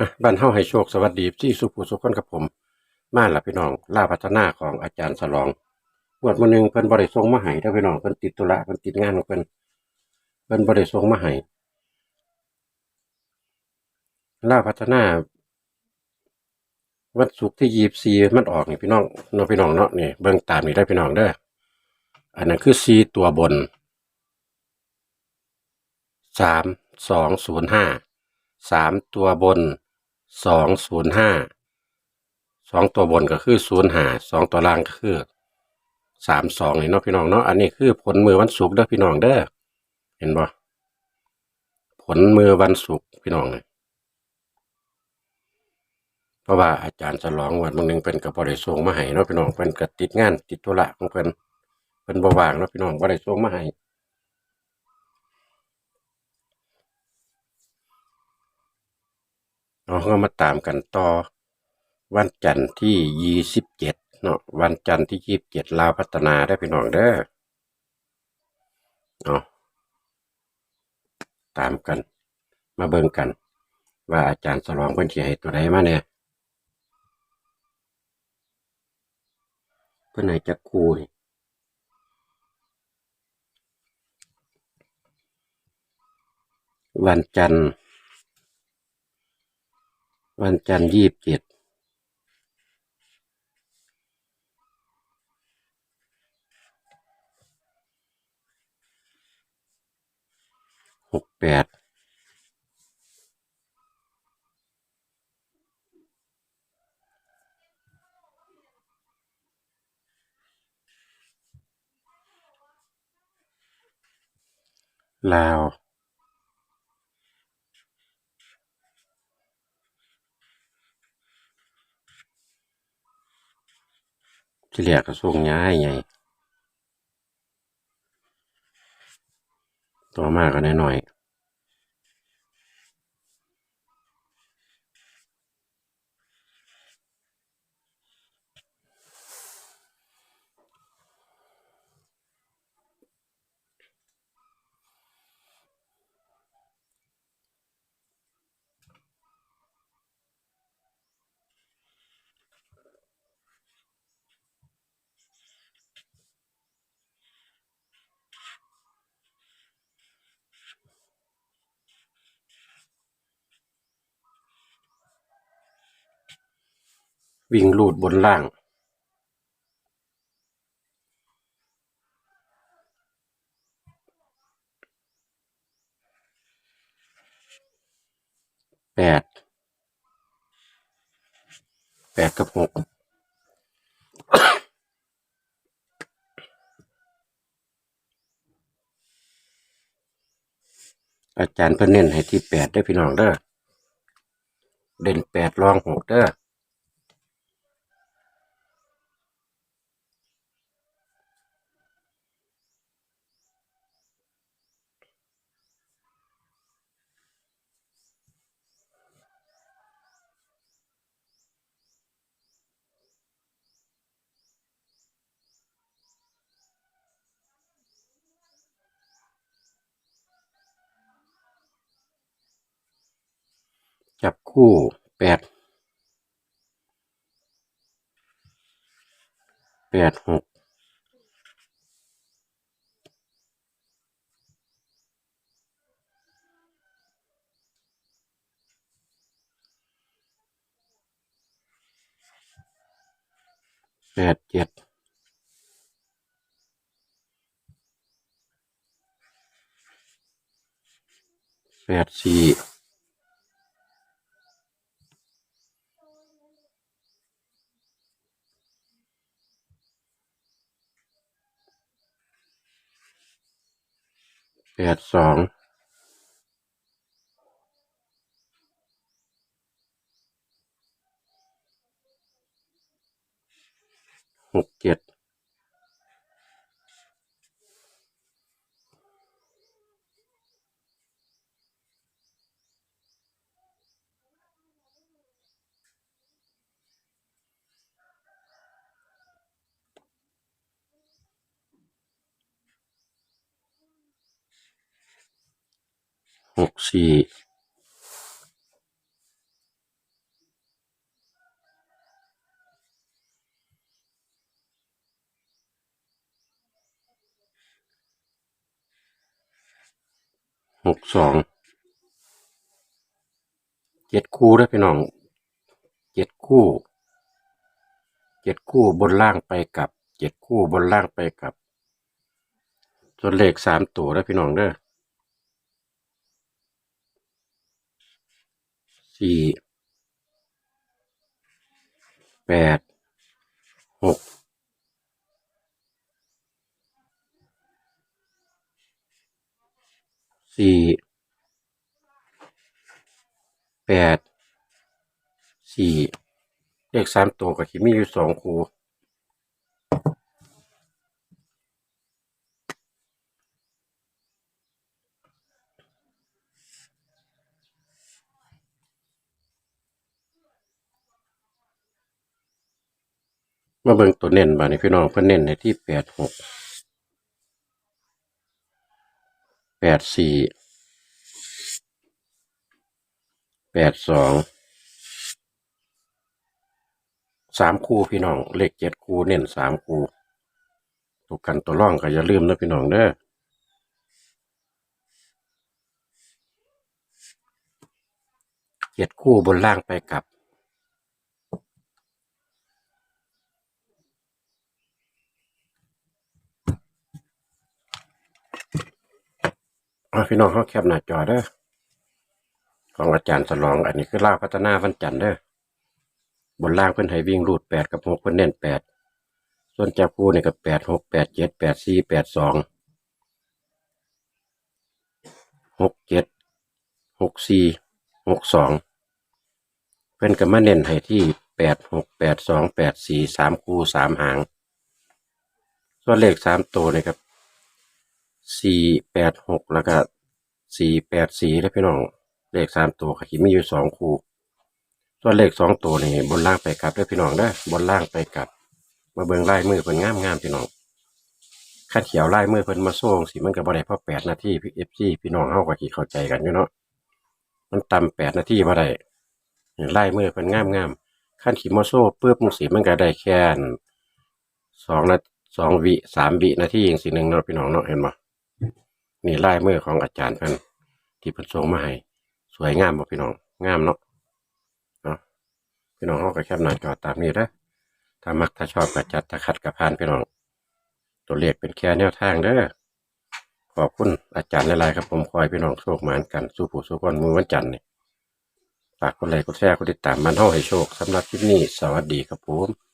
อะบ้านเฮาให้โชคสวัสดีที่สุภูสุขคนกับผมมาล่ะพี่น้องล่าพัฒนาของอาจารย์สลองงวดมื้อหนึงเพิ่นบ่ได้ส่งมาให้เด้อพี่น้องเพิ่นติดธุระเพิ่นติดงานของเพิ่นเพิ่นบ่ได้ส่งมาให้ล่าพัฒนาวันศุกร์ที่ยี่สิบสี่มันออกนี่พี่น้องเนาะพี่น้องเนาะนี่เบิ่งตามนี่ได้พี่น้องเด้ออันนั้นคือสี่ตัวบนสามสองศูนย์ห้าสามตัวบน สองศูนย์ห้าสองตัวบนก็คือศูนย์หาสองตัวล่างก็คือสามสองนี่เนาะพี่น้องเนาะอันนี้คือผลมือวันศุกร์เด้อพี่น้องเด้อเห็นบ่ผลมือวันศุกร์พี่น้องเลยเพราะว่าอาจารย์ฉลองวันบางหนึงเป็นกับบริส่งมาให้เนาะพี่น้องเพิ่นก็ติดงานติดธุระของเพิ่นเพิ่นบ่ว่างเนาะพี่น้องบ่ได้ส่งมาให้ เราก็มาตามกันต่อ วันจันทร์ที่ยี่สิบเจ็ดเนาะวันจันทร์ที่ยี่สิบเจ็ดลาวพัฒนาได้พี่น้องเด้อเนาะตามกัน มาเบิ่งกัน ว่าอาจารย์ฉลองเพิ่นสิให้ตัวใดมาเนี่ยเพิ่นให้จักคู่นี่วันจันทร์ วันจันทร์ยี่สิบเจ็ดหกแปดลาว ที่เรียกก็ส่งย้ายไงต่อมาก็น้อยๆ วิ่งลูดบนล่าง แปด แปดกับหกอาจารย์เพิ่นเน้นให้ที่แปดได้พี่น้องเด้อ เด่นแปดรองหกเด้อ จับคู่แปดแปดหกแปดเจ็ดแปดสี่ แปดสองหกเจ็ด หกสี่หกสองเจ็ดคู่ได้พี่น้องเจ็ดคู่เจ็ดคู่บนล่างไปกับเจ็ดคู่บนล่างไปกับส่วนเลขสามตัวได้พี่น้องเด้อ สี่แปดหกสี่แปดสี่เลขสามตัวก็ที่มีอยู่สองคู่ มาเบิ่งตัวเน้นบานี้พี่น้องเพิ่นเน้นในที่แปดหกแปดสี่แปดสองสามคู่พี่น้อง เลขเจ็ดคู่เน้นสามคู่ถูกกันตัวร่องก็อย่าลืมนะพี่น้องเด้อเจ็ดคู่บนล่างไปกลับ เอาพี่น้องเขาแคปหน้าจอเด้อของอาจารย์สลอง อันนี้คือล่าพัฒนาวันจันทร์เด้อบนล่างเพิ่อนให้วิ่งรูดแปดกับหกเพิ่อนเน้นแปดส่วนจับคู่นี่กับแปดหกแปดเจ็ดแปดสี่แปดสองหกเจ็ดหกสี่หกสองเพิ่อนก็มาเน้นให้ที่แปดหกแปดสองแปดสี่สามคู่สามหาง ส่วนเลขสามตัวนี่ครับ สี่แปดหกแล้วก็สี่แปดสี่แล้วพี่น้อง เลขสามตัวก็มีอยู่สองคู่ส่วนเลขสองตัวนี่บนล่างไปกลับด้วยพี่น้องเด้อบนล่างไปกลับ มาเบิ่งลายมือเพิ่นงามงามๆพี่น้องขั้นเขียวลายมือเพิ่นมาโซ่งสิมันก็บ่ได้พอแปดนาทีพี่เอฟซีพี่น้องเฮาก็สิเข้าใจกันอยู่เนาะมันต่ำแปดนาทีบ่ได้ลายมือเพิ่นงามงามๆขั้นขีมาโซ่ปึ๊บมันสิมันก็ได้แค่สองนาสองวิสามวินาทีอย่างสิหนึ่งเนาะพี่น้องเนาะเห็นบ่ นี่ลายมือของอาจารย์เพิ่นที่เพิ่นส่งมาให้สวยงามบ่พี่น้องงามเนาะเนาะพี่น้องเฮาก็แคปหน้าจอตามนี้เด้อถ้ามักถ้าชอบก็จัดถ้าขัดก็ผ่านพี่น้อง ตัวเลขเป็นแค่แนวทางเด้อขอบคุณอาจารย์หลายๆครับผมคอยพี่น้องโชคหมานกันสู้ผู้สู้คนมือวันจันทร์นี่ฝากกดไลค์กดแชร์กดติดตามมันเฮาให้โชคสำหรับคลิปนี้สวัสดีครับผม